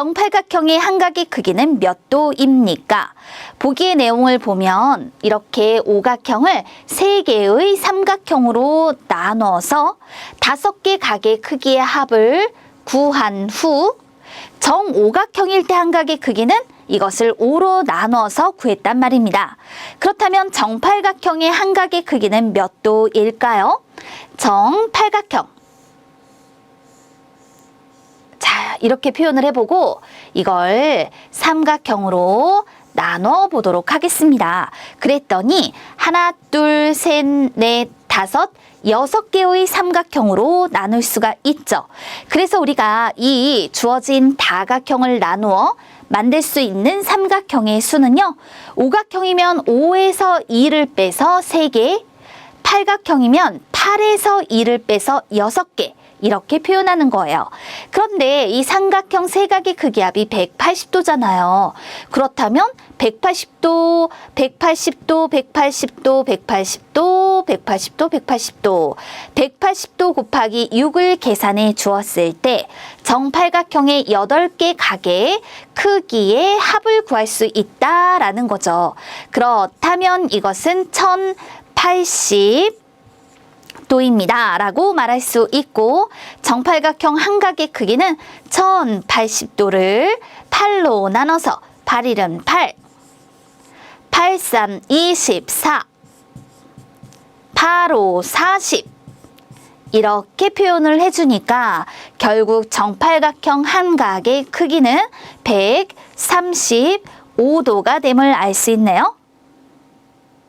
정팔각형의 한각의 크기는 몇 도입니까? 보기의 내용을 보면 이렇게 오각형을 세 개의 삼각형으로 나눠서 다섯 개 각의 크기의 합을 구한 후 정오각형일 때 한각의 크기는 이것을 5로 나눠서 구했단 말입니다. 그렇다면 정팔각형의 한각의 크기는 몇 도일까요? 정팔각형. 이렇게 표현을 해보고 이걸 삼각형으로 나눠 보도록 하겠습니다. 그랬더니 하나, 둘, 셋, 넷, 다섯, 여섯 개의 삼각형으로 나눌 수가 있죠. 그래서 우리가 이 주어진 다각형을 나누어 만들 수 있는 삼각형의 수는요. 오각형이면 5에서 2를 빼서 3개, 팔각형이면 8에서 2를 빼서 6개 이렇게 표현하는 거예요. 그런데 이 삼각형 세각의 크기 합이 180도잖아요. 그렇다면 180도, 180도, 180도, 180도, 180도, 180도, 180도 곱하기 6을 계산해 주었을 때 정팔각형의 8개 각의 크기의 합을 구할 수 있다라는 거죠. 그렇다면 이것은 1080 도입니다. 라고 말할 수 있고 정팔각형 한각의 크기는 1080도를 8로 나눠서 8일은 8, 83 24, 85 40 이렇게 표현을 해주니까 결국 정팔각형 한각의 크기는 135도가 됨을 알 수 있네요.